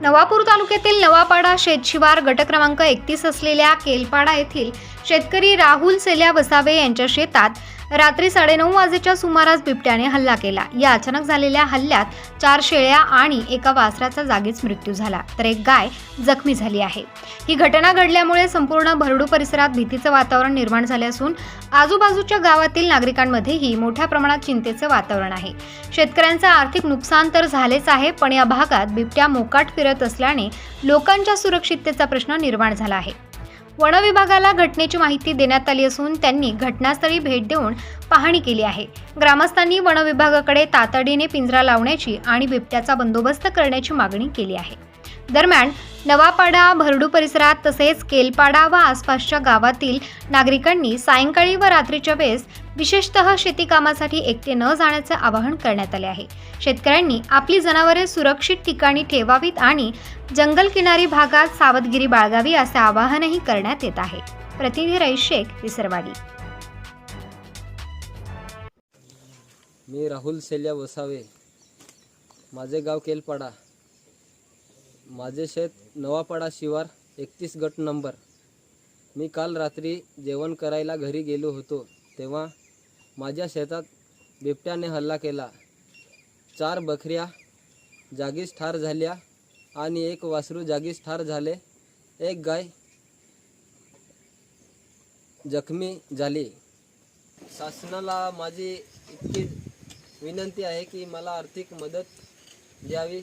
नवापूर तालुक्यातील नवापाडा शेतशिवार गट क्रमांक एकतीस असलेल्या केलपाडा येथील शेतकरी राहुल सेल्या वसावे यांच्या शेतात रात्री साडेनऊ वाजेच्या सुमारास बिबट्याने हल्ला केला. या अचानक झालेल्या हल्ल्यात चार शेळ्या आणि एका वासराचा जागीच मृत्यू झाला तर एक गाय जखमी झाली आहे. ही घटना घडल्यामुळे संपूर्ण भरडू परिसरात भीतीचं वातावरण निर्माण झाले असून आजूबाजूच्या गावातील नागरिकांमध्येही मोठ्या प्रमाणात चिंतेचे वातावरण आहे. शेतकऱ्यांचं आर्थिक नुकसान तर झालेच आहे पण या भागात बिबट्या मोकाट फिरत असल्याने लोकांच्या सुरक्षिततेचा प्रश्न निर्माण झाला आहे. वनविभागाला घटनेची माहिती देण्यात आली असून त्यांनी घटनास्थळी भेट देऊन पाहणी केली आहे. ग्रामस्थांनी वनविभागाकडे तातडीने पिंजरा लावण्याची आणि बिबट्याचा बंदोबस्त करण्याची मागणी केली आहे. दरम्यान नवापाडा भरडू परिसरात तसेच केलपाडा व आसपासच्या गावातील नागरिकांनी सायंकाळी व रात्रीच्या वेळेस विशेषतः शेती कामासाठी एकटे न जाण्याचे आवाहन करण्यात आले आहे. शेतकऱ्यांनी आपली जनावरे सुरक्षित ठिकाणी ठेवावीत आणि जंगल किनारी भागात सावधगिरी बाळगावी असे आवाहनही करण्यात येत आहे. प्रतिनिधी रईस शेख विसरवाडी. मी राहुल सेल्या वसावे. माझे गाव केलपाडा. माझे शेत नवापाडा शिवार एकतीस गट नंबर. मी काल रात्री जेवण करायला घरी गेलो होतो तेव्हा माझ्या शेतात बिबट्याने हल्ला केला. चार बकऱ्या जागीच ठार झाल्या आणि एक वासरू जागीच ठार झाले. एक गाय जखमी झाली. शासनाला माझी इतकी विनंती आहे की मला आर्थिक मदत द्यावी.